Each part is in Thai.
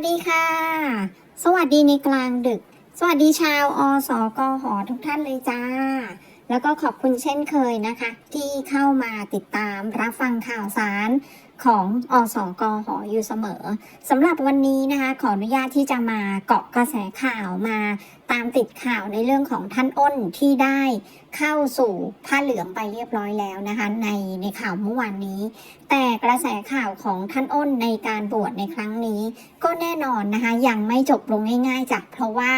วัสดีค่ะ สวัสดีในกลางดึก สวัสดีชาวอสกหอทุกท่านเลยจ้า แล้วก็ขอบคุณเช่นเคยนะคะ ที่เข้ามาติดตามรับฟังข่าวสาร ของอสกหออยู่เสมอสำหรับวันนี้นะคะขออนุญาตที่จะมาเกาะกระแสข่าวมาตามติดข่าวในเรื่องของท่านอ้นที่ได้เข้าสู่ผ้าเหลืองไปเรียบร้อยแล้วนะคะในในข่าวเมื่อวานนี้ แต่กระแสข่าวของท่านอ้นในการบวชในครั้งนี้ ก็แน่นอนนะคะยังไม่จบลงง่าย ๆจากเพราะว่า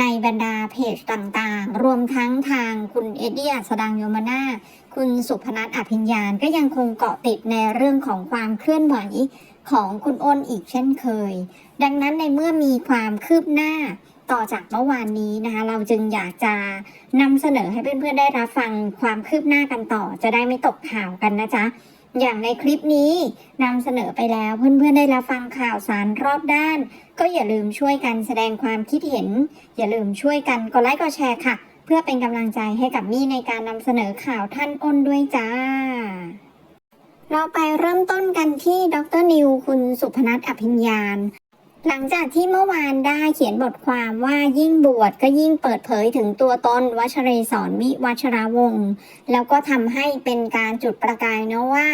ในบรรดาเพจต่างๆ รวมทั้งทางคุณเอ็ดดี้สดางโยมานา คุณสุพนัทอภิญญาณก็ยังคงเกาะติดในเรื่องของความเคลื่อนไหวของคุณอ้นอีกเช่นเคย ดังนั้นในเมื่อมีความคืบหน้าต่อจากเมื่อวานนี้นะคะ เราจึงอยากจะนำเสนอให้เพื่อนๆได้รับฟังความคืบหน้ากันต่อ จะได้ไม่ตกข่าวกันนะจ๊ะ อย่างในคลิปนี้นำเสนอไปแล้วเพื่อนๆได้รับฟังข่าวสารรอบด้าน ก็อย่าลืมช่วยกันแสดงความคิดเห็น อย่าลืมช่วยกันกดไลค์กดแชร์ค่ะ เพื่อเป็นกำลังใจให้กับมี่ในการนำเสนอข่าวท่านอ้นด้วยจ้า เราไปเริ่มต้นกันที่ดรนิวคุณสุพนัทอภิญญาณหลังจากที่เมื่อวานได้เขียนบทความว่ายิ่งบวชก็ยิ่งเปิดเผยถึงตัวตนวัชเรศรวิวัชราวงศ์แล้วก็ทำให้เป็นการจุดประกายเนาะว่า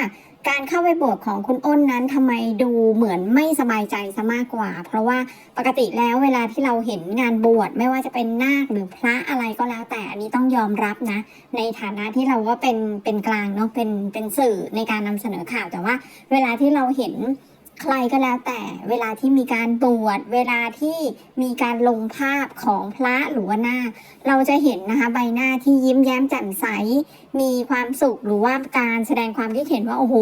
การเข้าไปบวชของคุณอ้นนั้นทำไมดูเหมือนไม่สบายใจซะมากกว่า เพราะว่าปกติแล้วเวลาที่เราเห็นงานบวชไม่ว่าจะเป็นนาคหรือพระอะไรก็แล้ว แต่อันนี้ต้องยอมรับนะ ในฐานะที่เราก็เป็นเป็นกลางเนาะเป็นเป็นสื่อในการนำเสนอข่าวแต่ว่า เวลาที่เราเห็น ใครก็แล้วแต่เวลาที่มีการบวชเวลาที่มีการลงภาพของพระหรือว่านาเราจะเห็นนะคะใบหน้าที่ยิ้มแย้มแจ่มใส มีความสุขหรือว่าการแสดงความคิดเห็นว่าโอ้โห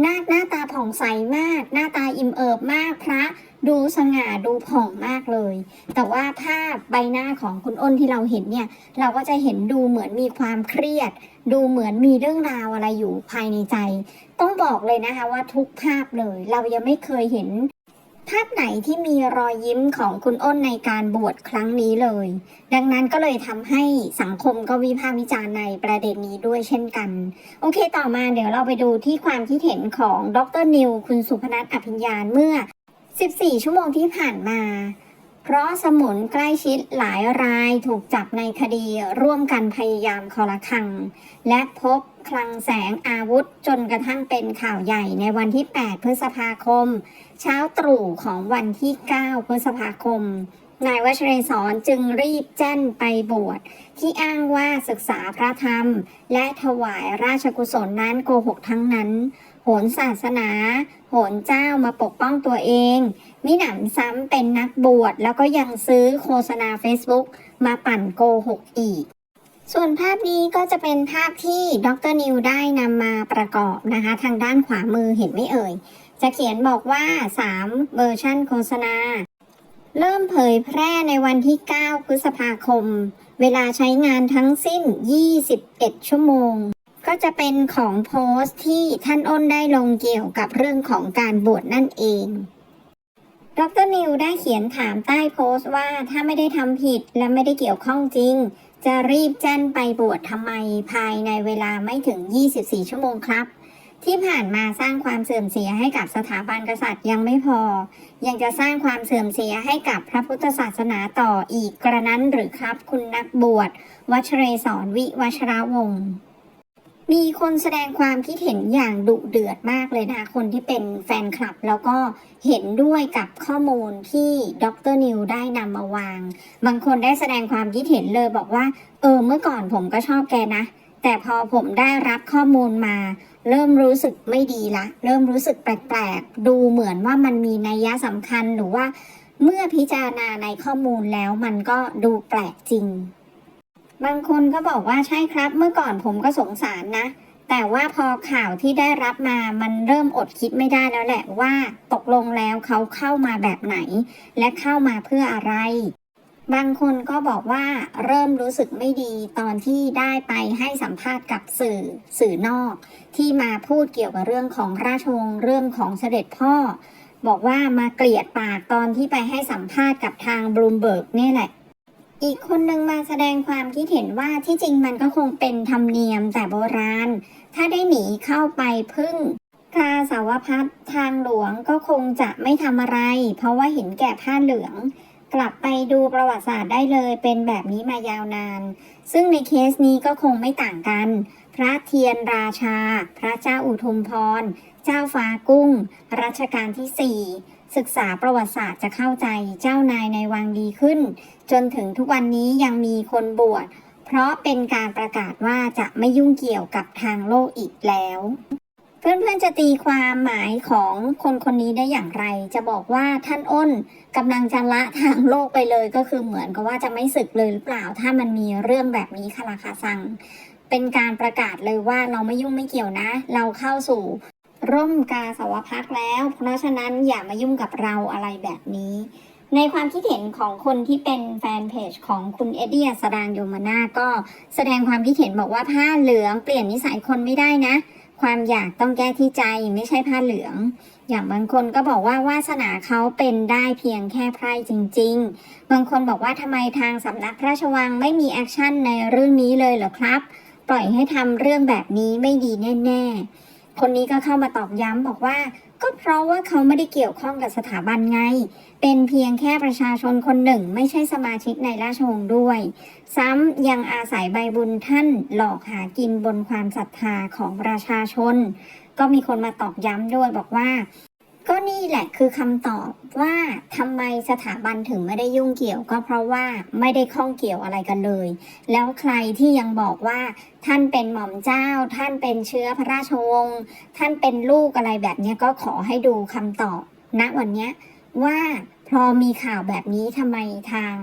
หน้าหน้าตาผ่องใสมาก หน้าตาอิ่มเอิบมากพระดูสง่าดูผ่องมากเลย แต่ว่าภาพใบหน้าของคุณอ้นที่เราเห็นเนี่ย เราก็จะเห็นดูเหมือนมีความเครียด ดูเหมือนมีเรื่องราวอะไรอยู่ภายในใจ ต้องบอกเลยนะคะว่าทุกภาพเลย เรายังไม่เคยเห็น ภาพไหนที่มีรอยยิ้มของคุณอ้นในการบวชครั้งนี้เลย ดังนั้นก็เลยทำให้สังคมก็วิพากษ์วิจารณ์ในประเด็นนี้ด้วยเช่นกัน โอเคต่อมาเดี๋ยวเราไปดูที่ความคิดเห็นของดรนิว คุณสุพนัทอภิญญาณเมื่อ 14 ชั่วโมงที่ผ่านมา เพราะสมุนใกล้ชิดหลายรายถูกจับในคดีร่วมกันพยายามคอละคัง และพบคลังแสงอาวุธจนกระทั่งเป็นข่าวใหญ่ในวันที่ 8 พฤษภาคม เช้าตรู่ของวันที่ 9 พฤษภาคม นายวชเรศรจึงรีบแจ้นไปบวช ที่อ้างว่าศึกษาพระธรรม และถวายราชกุศลนั้นโกหกทั้งนั้น โหนศาสนา โหนเจ้ามาปกป้องตัวเอง มิหนำซ้ำเป็นนักบวชแล้วก็ยังซื้อโฆษณา Facebook มาปั่นโกหกอีกส่วนภาพนี้ก็จะเป็นภาพที่ดรนิวได้นำมาประกอบนะคะ ทางด้านขวามือเห็นไม่เอ่ย จะเขียนบอกว่า 3 เวอร์ชันโฆษณา เริ่มเผยแพร่ในวันที่ 9 พฤษภาคม เวลาใช้งานทั้งสิ้น 21 ชั่วโมง ก็จะเป็นของโพสต์ที่ท่านอ้นได้ลงเกี่ยวกับเรื่องของการบวชนั่นเอง ดรนิวได้เขียนถามใต้โพสต์ว่าถ้าไม่ได้ทำผิดและไม่ได้เกี่ยวข้องจริง จะรีบแจ้นไปบวชทำไมภายในเวลาไม่ถึง 24 ชั่วโมงครับ ที่ผ่านมาสร้างความเสื่อมเสียให้กับสถาบันกษัตริย์ยังไม่พอ ยังจะสร้างความเสื่อมเสียให้กับพระพุทธศาสนาต่ออีกกระนั้นหรือครับคุณนักบวชวัชเรศรวิวัชรวงศ์มีคนแสดงความคิดเห็นอย่างดุเดือดมากเลยนะคะคนที่เป็นแฟนคลับ แล้วก็เห็นด้วยกับข้อมูลที่ดรนิวได้นำมาวาง บางคนได้แสดงความคิดเห็นเลยบอกว่า เออเมื่อก่อนผมก็ชอบแกนะ แต่พอผมได้รับข้อมูลมา เริ่มรู้สึกไม่ดีละ เริ่มรู้สึกแปลกๆ ดูเหมือนว่ามันมีนัยยะสำคัญหรือว่า เมื่อพิจารณาในข้อมูลแล้วมันก็ดูแปลกจริง บางคนก็บอกว่าใช่ครับ เมื่อก่อนผมก็สงสารนะ แต่ว่าพอข่าวที่ได้รับมามันเริ่มอดคิดไม่ได้แล้วแหละว่าตกลงแล้วเขาเข้ามาแบบไหน และเข้ามาเพื่ออะไร บางคนก็บอกว่าเริ่มรู้สึกไม่ดีตอนที่ได้ไปให้สัมภาษณ์กับสื่อสื่อนอก ที่มาพูดเกี่ยวกับเรื่องของราชวงศ์เรื่องของเสด็จพ่อ บอกว่ามาเกลียดปากตอนที่ไปให้สัมภาษณ์กับทางบลูมเบิร์กนี่แหละอีกคนหนึ่งมาแสดงความคิดเห็นว่าที่จริงมันก็คงเป็นธรรมเนียมแต่โบราณ ถ้าได้หนีเข้าไปพึ่งกาสาวพัฒทางหลวงก็คงจะไม่ทำอะไร เพราะว่าเห็นแก่ผ้าเหลือง กลับไปดูประวัติศาสตร์ได้เลยเป็นแบบนี้มายาวนาน ซึ่งในเคสนี้ก็คงไม่ต่างกัน พระเทียนราชา พระเจ้าอุทุมพร เจ้าฟ้ากุ้ง รัชกาลที่ 4 ศึกษาประวัติศาสตร์จะเข้าใจเจ้านายในวังดีขึ้น จนถึงทุกวันนี้ยังมีคนบวช เพราะเป็นการประกาศว่าจะไม่ยุ่งเกี่ยวกับทางโลกอีกแล้ว เพื่อนๆจะตีความหมายของคนคนนี้ได้อย่างไร จะบอกว่าท่านอ้นกำลังจะละทางโลกไปเลย ก็คือเหมือนกับว่าจะไม่ศึกเลยหรือเปล่า ถ้ามันมีเรื่องแบบนี้คาราคาซัง เป็นการประกาศเลยว่าเราไม่ยุ่งไม่เกี่ยวนะ เราเข้าสู่ร่มกาสาวพักแล้ว เพราะฉะนั้นอย่ามายุ่งกับเราอะไรแบบนี้ ในความคิดเห็นของคนที่เป็นแฟนเพจของคุณเอ็ดดี้สดางโยมาน่าก็แสดงความคิดเห็นบอกว่าผ้าเหลืองเปลี่ยนนิสัยคนไม่ได้นะ ความอยากต้องแก้ที่ใจไม่ใช่ผ้าเหลือง อย่างบางคนก็บอกว่าวาสนาเขาเป็นได้เพียงแค่ไพร่จริง ๆ บางคนบอกว่าทำไมทางสำนักพระราชวังไม่มีแอคชั่นในเรื่องนี้เลยเหรอครับ ปล่อยให้ทำเรื่องแบบนี้ไม่ดีแน่ ๆ คนนี้ก็เข้ามาตอบย้ำบอกว่า ก็เพราะว่าเขาไม่ได้เกี่ยวข้องกับสถาบันไง เป็นเพียงแค่ประชาชนคนหนึ่ง ไม่ใช่สมาชิกในราชวงศ์ด้วย ซ้ำยังอาศัยใบบุญท่านหลอกหากินบนความศรัทธาของประชาชน ก็มีคนมาตอกย้ำด้วยบอกว่า ก็นี่แหละคือคำตอบว่าทำไมสถาบันถึงไม่ได้ยุ่งเกี่ยวก็เพราะว่าไม่ได้ข้องเกี่ยวอะไรกันเลย แล้วใครที่ยังบอกว่า ท่านเป็นหม่อมเจ้า ท่านเป็นเชื้อพระราชวงศ์ท่านเป็นลูกอะไรแบบนี้ก็ขอให้ดูคำตอบณวันนี้ว่าพอมีข่าวแบบนี้ทำไมทาง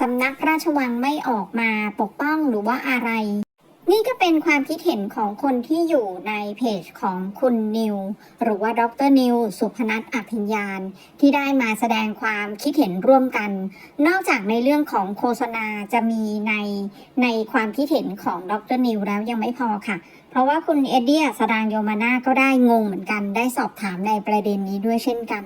สำนักราชวังไม่ออกมาปกป้องหรือว่าอะไร นี่ก็เป็นความคิดเห็นของคนที่อยู่ในเพจของคุณนิว หรือว่าดรนิว สุพนัทอภิญญาณ ที่ได้มาแสดงความคิดเห็นร่วมกัน นอกจากในเรื่องของโฆษณาจะมีในในความคิดเห็นของดรนิวแล้วยังไม่พอค่ะ เพราะว่าคุณเอ็ดดี้อัสดางโยมาน่าก็ได้งงเหมือนกัน ได้สอบถามในประเด็นนี้ด้วยเช่นกัน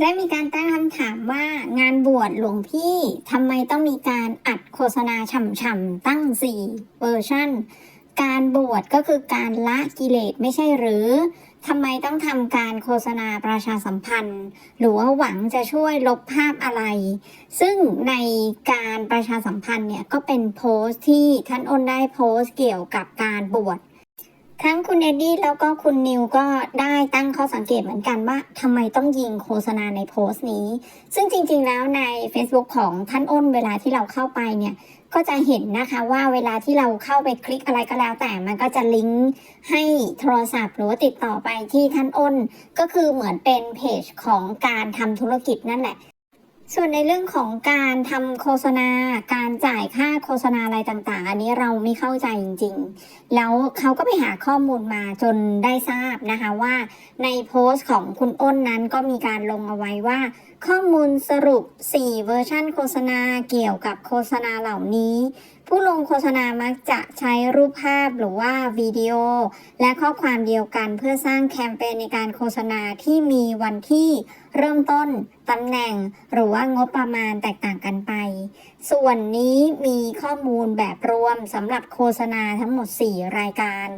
ได้มีการตั้งคำถามว่างานบวชหลวงพี่ทำไมต้องมีการอัดโฆษณาฉ่ำๆตั้ง4เวอร์ชันการบวชก็คือการละกิเลสไม่ใช่หรือทำไมต้องทำการโฆษณาประชาสัมพันธ์ หรือว่าหวังจะช่วยลบภาพอะไร ซึ่งในการประชาสัมพันธ์เนี่ยก็เป็นโพสต์ที่ท่านอ้นได้โพสต์เกี่ยวกับการบวช ทั้งคุณเอ็ดดี้แล้วก็คุณนิวก็ได้ตั้งข้อสังเกตเหมือนกันว่าทำไมต้องยิงโฆษณาในโพสต์นี้ ซึ่งจริงๆแล้วใน Facebook ของท่านอ้นเวลาที่เราเข้าไปเนี่ยก็จะเห็นนะคะว่าเวลาที่เราเข้าไปคลิกอะไรก็แล้ว แต่มันก็จะลิงก์ให้โทรศัพท์ หรือว่าติดต่อไปที่ท่านอ้น ก็คือเหมือนเป็นเพจของการทำธุรกิจนั่นแหละ ส่วนในเรื่องของการทำโฆษณา การจ่ายค่าโฆษณาอะไรต่างๆ อันนี้เราไม่เข้าใจจริง ๆ แล้วเขาก็ไปหาข้อมูลมาจนได้ทราบนะคะว่าในโพสต์ของคุณอ้นนั้นก็มีการลงเอาไว้ว่า ข้อมูลสรุป 4 เวอร์ชันโฆษณาเกี่ยวกับโฆษณาเหล่านี้ ผู้ลงโฆษณามักจะใช้รูปภาพหรือว่าวิดีโอ และข้อความเดียวกันเพื่อสร้างแคมเปญในการโฆษณาที่มีวันที่เริ่มต้นตำแหน่ง หรือว่างบประมาณแตกต่างกันไป ส่วนนี้มีข้อมูลแบบรวมสำหรับโฆษณาทั้งหมด 4 รายการ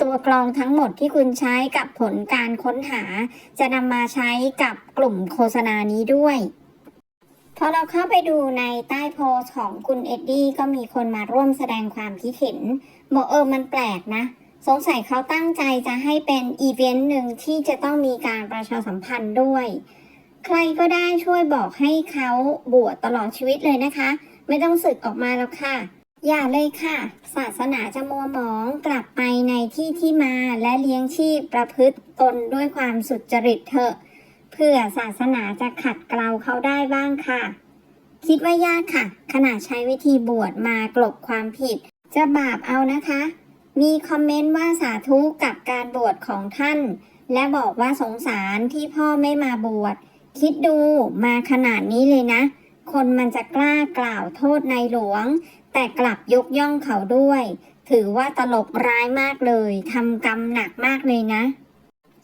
ตัวกรองทั้งหมดที่คุณใช้กับผลการค้นหา จะนำมาใช้กับกลุ่มโฆษณานี้ด้วย พอเราเข้าไปดูในใต้โพสของคุณเอ็ดดี้ก็มีคนมาร่วมแสดงความคิดเห็นบอกเออมันแปลกนะ สงสัยเขาตั้งใจจะให้เป็นอีเวนต์หนึ่งที่จะต้องมีการประชาสัมพันธ์ด้วย ใครก็ได้ช่วยบอกให้เขาบวชตลอดชีวิตเลยนะคะ ไม่ต้องสึกออกมาแล้วค่ะ อย่าเลยค่ะ ศาสนาจะมัวหมองกลับไปในที่ที่มาและเลี้ยงชีพประพฤติตนด้วยความสุจริตเถอะ เพื่อศาสนาจะขัดเกลาเขาได้บ้างค่ะ คิดว่ายากค่ะ ขนาดใช้วิธีบวชมากลบความผิด จะบาปเอานะคะ มีคอมเมนต์ว่าสาธุกับการบวชของท่าน และบอกว่าสงสารที่พ่อไม่มาบวชคิดดูมาขนาดนี้เลยนะ คนมันจะกล้ากล่าวโทษในหลวง แต่กลับยกย่องเขาด้วย ถือว่าตลกร้ายมากเลยทำกรรมหนักมากเลยนะ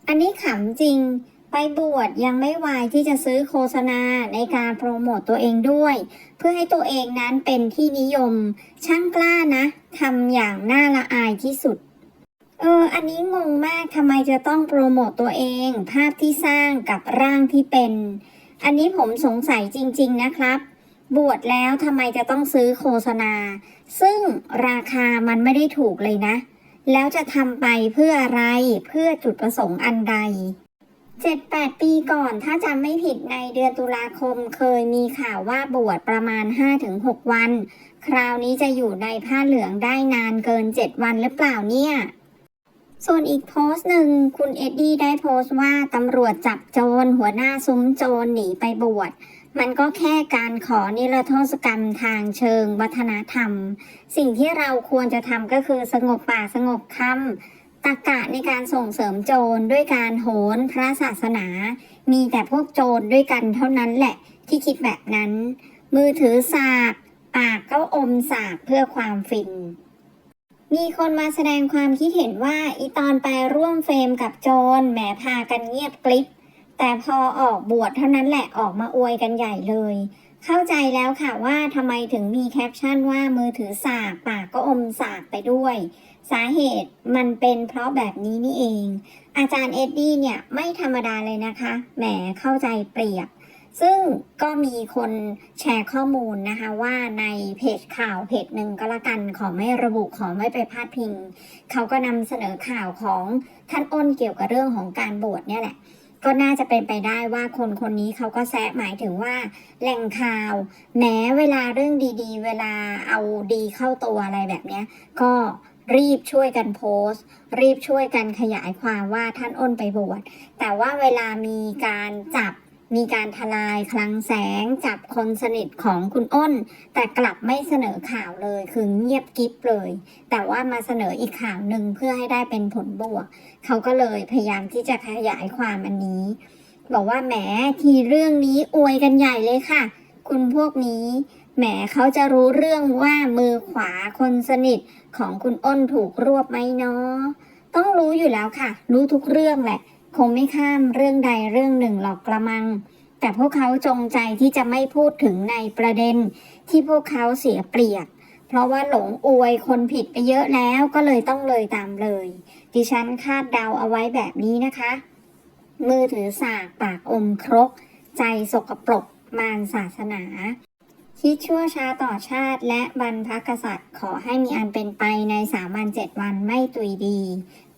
อันนี้ขำจริง ไปบวชยังไม่วายที่จะซื้อโฆษณาในการโปรโมตตัวเองด้วย เพื่อให้ตัวเองนั้นเป็นที่นิยม ช่างกล้านะทำอย่างน่าละอายที่สุด เออ อันนี้งงมากทำไมจะต้องโปรโมตตัวเอง ภาพที่สร้างกับร่างที่เป็น อันนี้ผมสงสัยจริง ๆ นะครับ บวชแล้วทำไมจะต้องซื้อโฆษณา ซึ่งราคามันไม่ได้ถูกเลยนะ แล้วจะทำไปเพื่ออะไรเพื่อจุดประสงค์อันใด 7-8 ปีก่อนถ้าจำไม่ผิดในเดือนตุลาคมเคยมีข่าวว่าบวชประมาณ 5-6 วัน คราวนี้จะอยู่ในผ้าเหลืองได้นานเกิน 7 วันหรือเปล่าเนี่ย ส่วนอีกโพสต์หนึ่งคุณเอ็ดดี้ได้โพสต์ว่าตำรวจจับโจรหัวหน้าซุ้มโจรหนีไปบวชมันก็แค่การขอนิรโทษกรรมทางเชิงวัฒนธรรม สิ่งที่เราควรจะทำก็คือสงบปากสงบคำ ตรกะในการส่งเสริมโจรด้วยการโหนพระศาสนา มีแต่พวกโจรด้วยกันเท่านั้นแหละที่คิดแบบนั้น มือถือสาก ปากก็อมสากเพื่อความฟิน มีคนมาแสดงความคิดเห็นว่าอีตอนไปร่วมเฟรมกับโจรแหมพากันเงียบกลิบแต่พอออกบวชเท่านั้นแหละออกมาอวยกันใหญ่เลย เข้าใจแล้วค่ะว่าทำไมถึงมีแคปชั่นว่ามือถือสาก ปากก็อมสากไปด้วย สาเหตุมันเป็นเพราะแบบนี้นี่เอง อาจารย์เอ็ดดี้เนี่ยไม่ธรรมดาเลยนะคะ แหมเข้าใจเปรียบ ซึ่งก็มีคนแชร์ข้อมูลนะคะว่าในเพจข่าวเพจหนึ่งก็แล้วกันขอไม่ระบุขอไม่ไปพาดพิง เขาก็นำเสนอข่าวของท่านอ้นเกี่ยวกับเรื่องของการบวชเนี่ยแหละก็น่าจะเป็นไปได้ว่าคนคนนี้เขาก็แซะหมายถึงว่าแหล่งข่าว แม้เวลาเรื่องดีๆ เวลาเอาดีเข้าตัวอะไรแบบเนี้ย ก็ รีบช่วยกันโพสต์ รีบช่วยกันขยายความว่าท่านอ้นไปบวชแต่ว่าเวลามีการจับมีการทลายคลังแสงจับคนสนิทของคุณอ้น แต่กลับไม่เสนอข่าวเลยคือเงียบกิ๊บเลย แต่ว่ามาเสนออีกข่าวหนึ่งเพื่อให้ได้เป็นผลบวก เขาก็เลยพยายามที่จะขยายความอันนี้ บอกว่าแหมทีเรื่องนี้อวยกันใหญ่เลยค่ะ คุณพวกนี้แหมเขาจะรู้เรื่องว่ามือขวาคนสนิท ของคุณอ้นถูกรวบไหมเนาะต้องรู้อยู่แล้วค่ะ รู้ทุกเรื่องแหละ คงไม่ข้ามเรื่องใดเรื่องหนึ่งหรอกกระมัง แต่พวกเขาจงใจที่จะไม่พูดถึงในประเด็น ที่พวกเขาเสียเปรียบ เพราะว่าหลงอวยคนผิดไปเยอะแล้วก็เลยต้องเลยตามเลย ดิฉันคาดเดาเอาไว้แบบนี้นะคะ มือถือสากปากอมครก ใจสกปรกมารศาสนา คิดชั่วช้าต่อชาติ และบรรพกษัตริย์ขอให้มีอันเป็นไปในสามวันเจ็ดวันไม่ตุยดี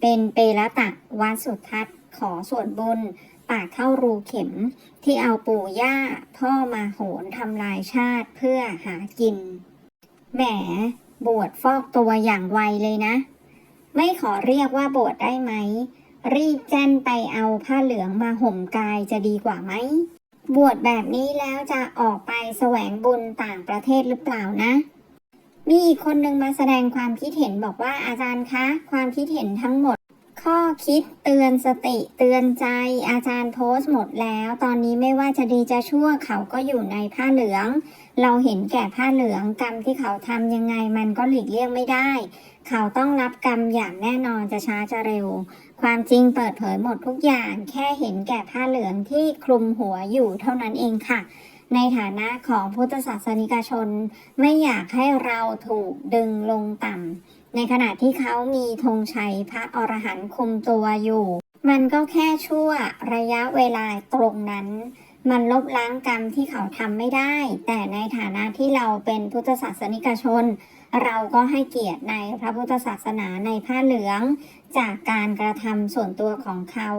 เป็นเปละตะวัดสุทัศน์ขอส่วนบุญปากเข้ารูเข็ม ที่เอาปู่ย่าพ่อมาโหนทำลายชาติเพื่อหากิน แหม บวชฟอกตัวอย่างไวเลยนะ ไม่ขอเรียกว่าบวชได้ไหม รีบแจ้นไปเอาผ้าเหลืองมาห่มกายจะดีกว่าไหม บวชแบบนี้แล้วจะออกไปแสวงบุญต่างประเทศหรือเปล่านะ มีอีกคนนึงมาแสดงความคิดเห็นบอกว่าอาจารย์คะ ความคิดเห็นทั้งหมด ข้อคิดเตือนสติเตือนใจอาจารย์โพสต์หมดแล้ว ตอนนี้ไม่ว่าจะดีจะชั่วเขาก็อยู่ในผ้าเหลือง เราเห็นแก่ผ้าเหลืองกรรมที่เขาทำยังไงมันก็หลีกเลี่ยงไม่ได้ เขาต้องรับกรรมอย่างแน่นอนจะช้าจะเร็ว ความจริงเปิดเผยหมดทุกอย่าง แค่เห็นแก่ผ้าเหลืองที่คลุมหัวอยู่เท่านั้นเองค่ะในฐานะของพุทธศาสนิกชน ไม่อยากให้เราถูกดึงลงต่ำ ในขณะที่เขามีธงชัยพระอรหันต์คุมตัวอยู่ มันก็แค่ชั่วระยะเวลาตรงนั้น มันลบล้างกรรมที่เขาทำไม่ได้ แต่ในฐานะที่เราเป็นพุทธศาสนิกชน เราก็ให้เกียรติในพระพุทธศาสนาในผ้าเหลือง จากการกระทำส่วนตัวของเขา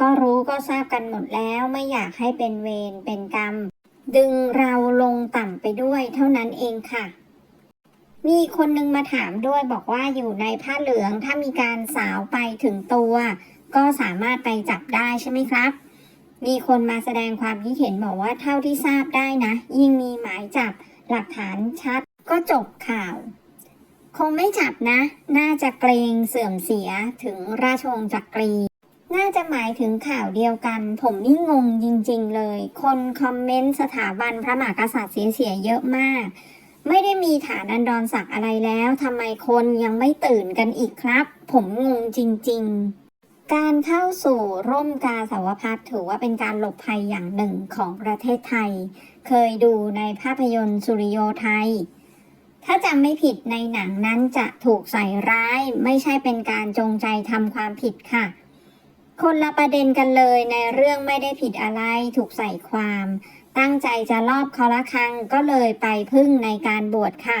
ก็รู้ก็ทราบกันหมดแล้วไม่อยากให้เป็นเวรเป็นกรรม ดึงเราลงต่ำไปด้วยเท่านั้นเองค่ะ มีคนนึงมาถามด้วยบอกว่าอยู่ในผ้าเหลืองถ้ามีการสาวไปถึงตัว ก็สามารถไปจับได้ใช่ไหมครับ มีคนมาแสดงความคิดเห็นบอกว่าเท่าที่ทราบได้นะ ยิ่งมีหมายจับหลักฐานชัดก็จบข่าว คงไม่จับนะ น่าจะเกรงเสื่อมเสียถึงราชวงศ์จักรี น่าจะหมายถึงข่าวเดียวกัน ผมนี่งงจริง ๆ เลย คนคอมเมนต์สถาบันพระมหากษัตริย์เสียเสียเยอะมาก ไม่ได้มีฐานันดรศักดิ์อะไรแล้วทำไมคนยังไม่ตื่นกันอีกครับ ผมงงจริง ๆ การเข้าสู่ร่มกาสาวพัฒถือว่าเป็นการหลบภัยอย่างหนึ่งของประเทศไทย เคยดูในภาพยนตร์สุริโยไทย ถ้าจำไม่ผิดในหนังนั้นจะถูกใส่ร้าย ไม่ใช่เป็นการจงใจทำความผิดค่ะคนละประเด็นกันเลยในเรื่องไม่ได้ผิดอะไรถูกใส่ความ ตั้งใจจะลอบคอละครังก็เลยไปพึ่งในการบวชค่ะ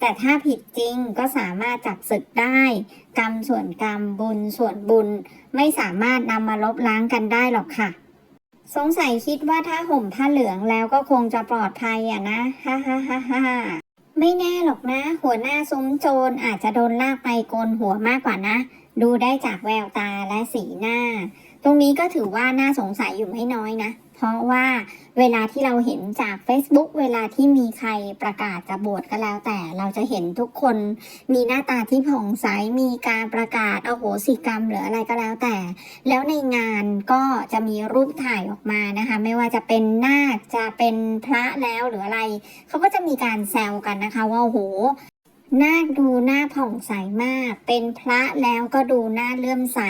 แต่ถ้าผิดจริงก็สามารถจับศึกได้ กรรมส่วนกรรมบุญส่วนบุญ ไม่สามารถนำมาลบล้างกันได้หรอกค่ะ สงสัยคิดว่าถ้าห่มผ้าเหลืองแล้วก็คงจะปลอดภัยอะนะฮ่าฮ่าฮ่าฮ่าไม่แน่หรอกนะ หัวหน้าซุ้มโจรอาจจะโดนลากไปโกนหัวมากกว่านะ ดูได้จากแววตาและสีหน้า ตรงนี้ก็ถือว่าน่าสงสัยอยู่ไม่น้อยนะ เพราะว่าเวลาที่เราเห็นจาก Facebook เวลาที่มีใครประกาศจะบวชก็แล้วแต่เราจะเห็นทุกคนมีหน้าตาที่ผ่องใสมีการประกาศเอโหสิกรรมหรืออะไรก็แล้วแต่ แล้วในงานก็จะมีรูปถ่ายออกมานะคะ ไม่ว่าจะเป็นนาคจะเป็นพระแล้วหรืออะไรเขาก็จะมีการแซวกันนะคะ ว่าโอ้โหนาคดูหน้าผ่องใสมาก เป็นพระแล้วก็ดูหน้าเลื่อมใส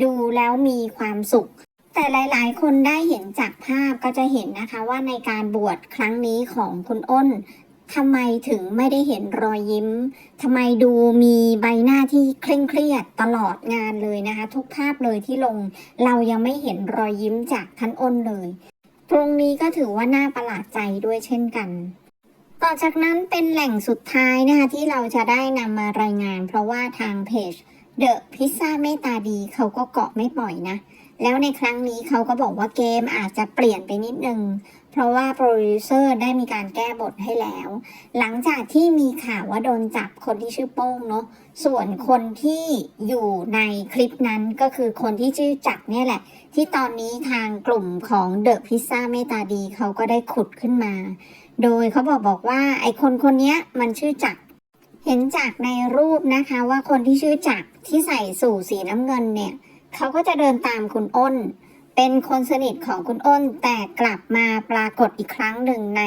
ดูแล้วมีความสุข แต่หลาย ๆ คนได้เห็นจากภาพก็จะเห็นนะคะว่าในการบวชครั้งนี้ของคุณอ้นทำไมถึงไม่ได้เห็นรอยยิ้มทำไมดูมีใบหน้าที่เคร่งเครียดตลอดงานเลยนะคะ ทุกภาพเลยที่ลง เรายังไม่เห็นรอยยิ้มจากท่านอ้นเลย ตรงนี้ก็ถือว่าน่าประหลาดใจด้วยเช่นกัน ต่อจากนั้นเป็นแหล่งสุดท้ายนะคะที่เราจะได้นำมารายงาน เพราะว่าทางเพจ The Pizza เมตตาดีเขาก็เกาะไม่ปล่อยนะ แล้วในครั้งนี้เขาก็บอกว่าเกมอาจจะเปลี่ยนไปนิดนึง เพราะว่าโปรดิวเซอร์ได้มีการแก้บทให้แล้ว หลังจากที่มีข่าวว่าโดนจับคนที่ชื่อโป้งเนาะส่วนคนที่อยู่ในคลิปนั้นก็คือคนที่ชื่อจักรเนี่ยแหละ ที่ตอนนี้ทางกลุ่มของเดอะพิซซ่าเมตาดีเขาก็ได้ขุดขึ้นมา โดยเขาบอกบอกว่าไอคนคนนี้มันชื่อจักร เห็นจากในรูปนะคะว่าคนที่ชื่อจักที่ใส่สูทสีน้ำเงินเนี่ยเขาก็จะเดินตามคุณอ้น เป็นคนสนิทของคุณอ้น แต่กลับมาปรากฏอีกครั้งหนึ่งใน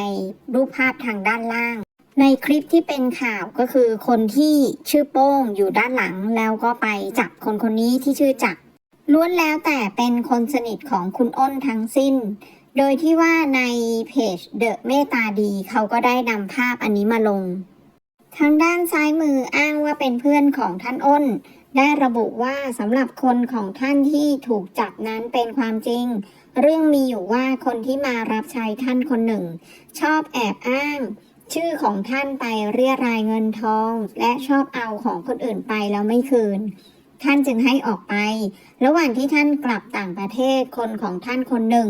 รูปภาพทางด้านล่าง ในคลิปที่เป็นข่าวก็คือคนที่ชื่อโป้งอยู่ด้านหลังแล้วก็ไปจับคนคนนี้ที่ชื่อจักล้วนแล้วแต่เป็นคนสนิทของคุณอ้นทั้งสิ้น โดยที่ว่าในเพจเดอะเมตตาดีเขาก็ได้นำภาพอันนี้มาลง ทางด้านซ้ายมืออ้างว่าเป็นเพื่อนของท่านอ้น ได้ระบุว่าสำหรับคนของท่านที่ถูกจับนั้นเป็นความจริง เรื่องมีอยู่ว่าคนที่มารับใช้ท่านคนหนึ่ง ชอบแอบอ้าง ชื่อของท่านไปเรียรายเงินทอง และชอบเอาของคนอื่นไปแล้วไม่คืน ท่านจึงให้ออกไป ระหว่างที่ท่านกลับต่างประเทศคนของท่านคนหนึ่ง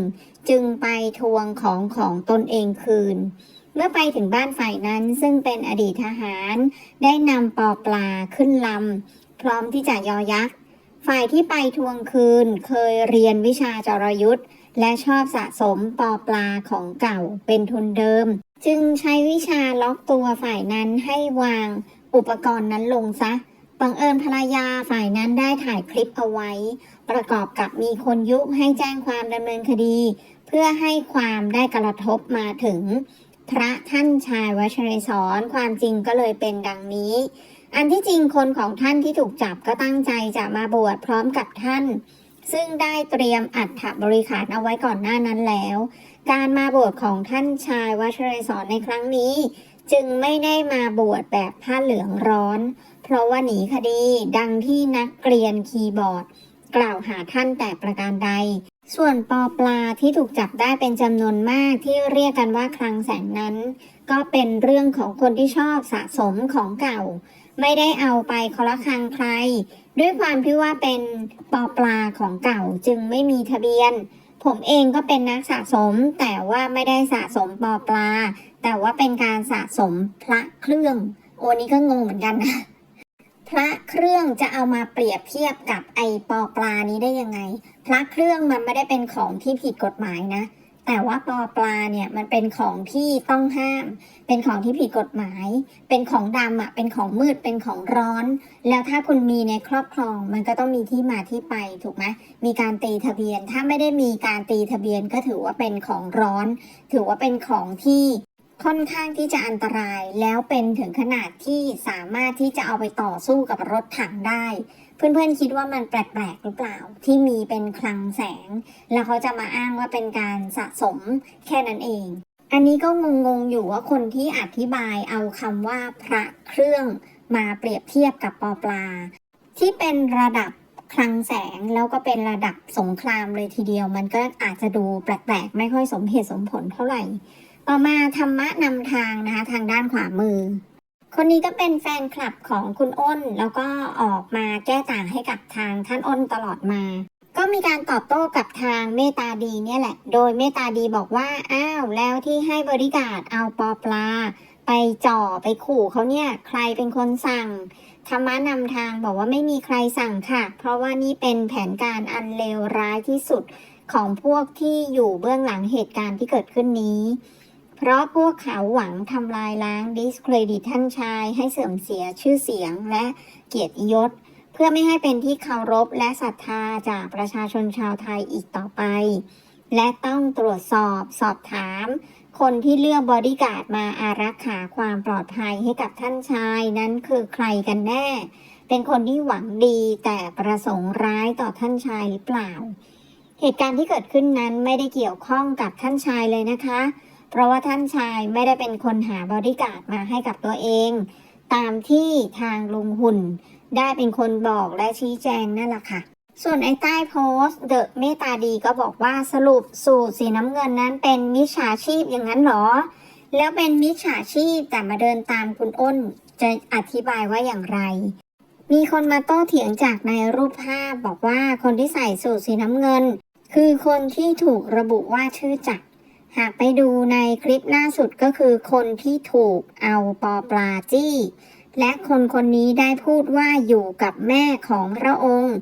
จึงไปทวงของของตนเองคืน เมื่อไปถึงบ้านฝ่ายนั้นซึ่งเป็นอดีตทหาร ได้นำปอปลาขึ้นลำพร้อมที่จะยอยักษ์ ฝ่ายที่ไปทวงคืนเคยเรียนวิชาจรยุทธ์และชอบสะสมปอปลาของเก่าเป็นทุนเดิม จึงใช้วิชาล็อกตัวฝ่ายนั้นให้วางอุปกรณ์นั้นลงซะบังเอิญภรรยาฝ่ายนั้นได้ถ่ายคลิปเอาไว้ ประกอบกับมีคนยุให้แจ้งความดำเนินคดี เพื่อให้ความได้กระทบมาถึง พระท่านชายวัชรศรความจริงก็เลยเป็นดังนี้ อันที่จริงคนของท่านที่ถูกจับก็ตั้งใจจะมาบวชพร้อมกับท่าน ซึ่งได้เตรียมอัฐบริขารเอาไว้ก่อนหน้านั้นแล้ว การมาบวชของท่านชายวัชรศรในครั้งนี้ จึงไม่ได้มาบวชแบบผ้าเหลืองร้อน เพราะว่าหนีคดีดังที่นักเรียนคีย์บอร์ด กล่าวหาท่านแต่ประการใด ส่วนปอปลาที่ถูกจับได้เป็นจำนวนมากที่เรียกกันว่าคลังแสงนั้น ก็เป็นเรื่องของคนที่ชอบสะสมของเก่า ไม่ได้เอาไปคอละครังใคร ด้วยความที่ว่าเป็นปอปลาของเก่าจึงไม่มีทะเบียน ผมเองก็เป็นนักสะสม แต่ว่าไม่ได้สะสมปอปลา แต่ว่าเป็นการสะสมพระเครื่อง โอ้นี่ก็งงเหมือนกันนะ พระเครื่องจะเอามาเปรียบเทียบกับไอปอปลานี้ได้ยังไง พระเครื่องมันไม่ได้เป็นของที่ผิดกฎหมายนะ แต่ว่าปอปลาเนี่ยมันเป็นของที่ต้องห้าม เป็นของที่ผิดกฎหมาย เป็นของดำอะเป็นของมืดเป็นของร้อน แล้วถ้าคุณมีในครอบครองมันก็ต้องมีที่มาที่ไปถูกไหมมีการตีทะเบียนถ้าไม่ได้มีการตีทะเบียนก็ถือว่าเป็นของร้อน ถือว่าเป็นของที่ ค่อนข้างที่จะอันตรายแล้วเป็นถึงขนาดที่สามารถที่จะเอาไปต่อสู้กับรถถังได้ เพื่อนๆคิดว่ามันแปลกๆหรือเปล่า ที่มีเป็นคลังแสง แล้วเขาจะมาอ้างว่าเป็นการสะสมแค่นั้นเอง อันนี้ก็งงๆอยู่ว่าคนที่อธิบายเอาคำว่าพระเครื่องมาเปรียบเทียบกับปอปลา ที่เป็นระดับคลังแสงแล้วก็เป็นระดับสงครามเลยทีเดียว มันก็อาจจะดูแปลกๆ ไม่ค่อยสมเหตุสมผลเท่าไหร่ ต่อมาธรรมะนำทางนะคะทางด้านขวามือ คนนี้ก็เป็นแฟนคลับของคุณอ้น แล้วก็ออกมาแก้ต่างให้กับทางท่านอ้นตลอดมา ก็มีการตอบโต้กับทางเมตตาดีเนี่ยแหละ โดยเมตตาดีบอกว่าอ้าวแล้วที่ให้บริการเอาปอปลา ไปจ่อไปขู่เขาเนี่ยใครเป็นคนสั่งธรรมะนำทางบอกว่าไม่มีใครสั่งค่ะ เพราะว่านี่เป็นแผนการอันเลวร้ายที่สุดของพวกที่อยู่เบื้องหลังเหตุการณ์ที่เกิดขึ้นนี้ เพราะพวกเขาหวังทำลายล้างดิสเครดิตท่านชาย ให้เสื่อมเสียชื่อเสียงและเกียรติยศ เพื่อไม่ให้เป็นที่เคารพและศรัทธาจากประชาชนชาวไทยอีกต่อไป และต้องตรวจสอบสอบถาม คนที่เลือกบอดี้การ์ดมาอารักขาความปลอดภัยให้กับท่านชายนั้นคือใครกันแน่ เป็นคนที่หวังดีแต่ประสงค์ร้ายต่อท่านชายหรือเปล่า เหตุการณ์ที่เกิดขึ้นนั้นไม่ได้เกี่ยวข้องกับท่านชายเลยนะคะ เพราะว่าท่านชายไม่ได้เป็นคนหาบอดี้การ์ดมาให้กับตัวเอง ตามที่ทางลุงหุ่น ได้เป็นคนบอกและชี้แจงนั่นแหละค่ะ ส่วนไอ้ใต้โพสต์เดอะเมตตาดีก็บอกว่าสรุปสูตรสีน้ำเงินนั้นเป็นมิจฉาชีพอย่างนั้นเหรอ แล้วเป็นมิจฉาชีพแต่มาเดินตามคุณอ้นจะอธิบายว่าอย่างไร มีคนมาโต้เถียงจากในรูปภาพบอกว่าคนที่ใส่สูตรสีน้ำเงิน คือคนที่ถูกระบุว่าชื่อจักร หากไปดูในคลิปล่าสุดก็คือคนที่ถูกเอาปอปลาจี้ และคนคนนี้ได้พูดว่าอยู่กับแม่ของพระองค์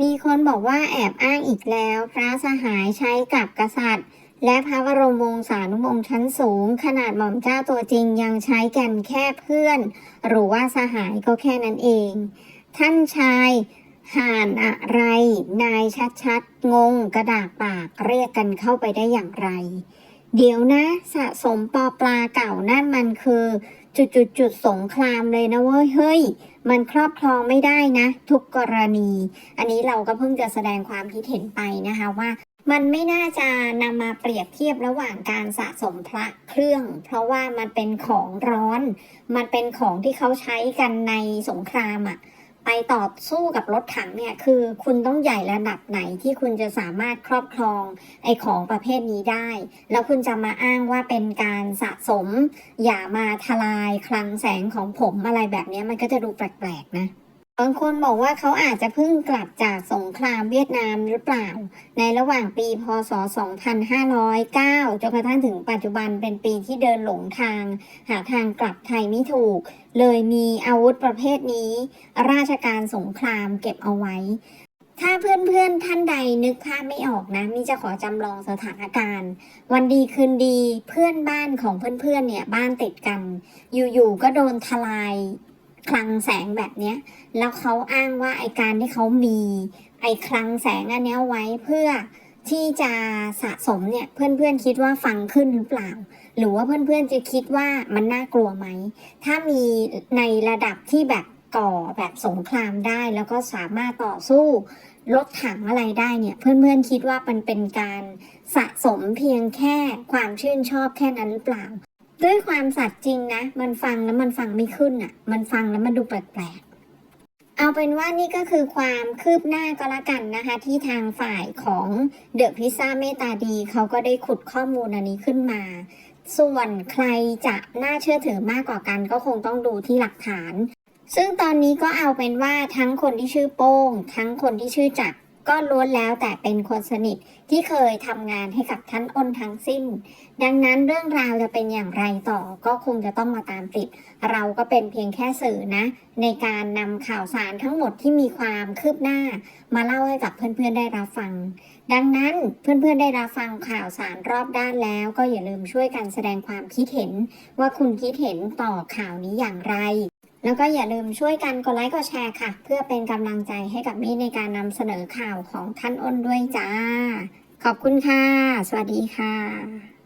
มีคนบอกว่าแอบอ้างอีกแล้ว พระสหายใช้กับกษัตริย์ และพระบรมวงศานุวงศ์ชั้นสูง ขนาดหม่อมเจ้าตัวจริงยังใช้กันแค่เพื่อน หรือว่าสหายก็แค่นั้นเอง ท่านชายห่านอะไร นายชัดๆงงกระดากปากเรียกกันเข้าไปได้อย่างไร เดี๋ยวนะ สะสมปอปลาเก่านั่นมันคือ จุดจุดจุดสงครามเลยนะเว้ยเฮ้ย มันครอบครองไม่ได้นะ ทุกกรณี อันนี้เราก็เพิ่งจะแสดงความคิดเห็นไปนะคะว่ามันไม่น่าจะนำมาเปรียบเทียบระหว่างการสะสมพระเครื่อง เพราะว่ามันเป็นของร้อน มันเป็นของที่เขาใช้กันในสงครามอะ ไปต่อสู้กับรถถังเนี่ยคือคุณต้องใหญ่ระดับไหนที่คุณจะสามารถครอบครองไอของประเภทนี้ได้ แล้วคุณจะมาอ้างว่าเป็นการสะสม อย่ามาทลายคลังแสงของผมอะไรแบบนี้มันก็จะดูแปลกๆนะ บางคนบอกว่าเขาอาจจะเพิ่งกลับจากสงครามเวียดนามหรือเปล่า ในระหว่างปีพศ 2509 จนกระทั่งถึงปัจจุบันเป็นปีที่เดินหลงทาง หาทางกลับไทยไม่ถูก เลยมีอาวุธประเภทนี้ ราชการสงครามเก็บเอาไว้ ถ้าเพื่อนๆท่านใดนึกภาพไม่ออกนะมิจะขอจำลองสถานการณ์ วันดีคืนดีเพื่อนบ้านของเพื่อนๆเนี่ยบ้านติดกัน อยู่ๆก็โดนทลายคลังแสงแบบเนี้ย แล้วเขาอ้างว่าไอการที่เขามีไอคลังแสงอันนี้ไว้เพื่อที่จะสะสมเนี่ยเพื่อนๆคิดว่าฟังขึ้นหรือเปล่า หรือว่าเพื่อนๆจะคิดว่ามันน่ากลัวไหม ถ้ามีในระดับที่แบบก่อแบบสงครามได้ แล้วก็สามารถต่อสู้รถถังอะไรได้เนี่ย เพื่อนๆคิดว่ามันเป็นการสะสมเพียงแค่ความชื่นชอบแค่นั้นหรือเปล่า ด้วยความสัตย์จริงนะ มันฟังแล้วมันฟังไม่ขึ้นอะ มันฟังแล้วมันดูแปลกๆ เอาเป็นว่านี่ก็คือความคืบหน้าก็แล้วกันนะคะ ที่ทางฝ่ายของเดอะพิซซ่าเมตาดีเขาก็ได้ขุดข้อมูลอันนี้ขึ้นมา ส่วนใครจะน่าเชื่อถือมากกว่ากันก็คงต้องดูที่หลักฐาน ซึ่งตอนนี้ก็เอาเป็นว่าทั้งคนที่ชื่อโป้ง ทั้งคนที่ชื่อจักร ก็ล้วนแล้วแต่เป็นคนสนิทที่เคยทำงานให้กับท่านอ้นทั้งสิ้น ดังนั้นเรื่องราวจะเป็นอย่างไรต่อก็คงจะต้องมาตามติด เราก็เป็นเพียงแค่สื่อนะ ในการนำข่าวสารทั้งหมดที่มีความคืบหน้า มาเล่าให้กับเพื่อนๆได้รับฟัง ดังนั้นเพื่อนๆได้รับฟังข่าวสารรอบด้านแล้วก็อย่าลืมช่วยกันแสดงความคิดเห็น ว่าคุณคิดเห็นต่อข่าวนี้อย่างไร แล้วก็อย่าลืมช่วยกันกดไลค์กดแชร์ค่ะ เพื่อเป็นกำลังใจให้กับมี่ในการนำเสนอข่าวของท่านอ้นด้วยจ้า ขอบคุณค่ะ สวัสดีค่ะ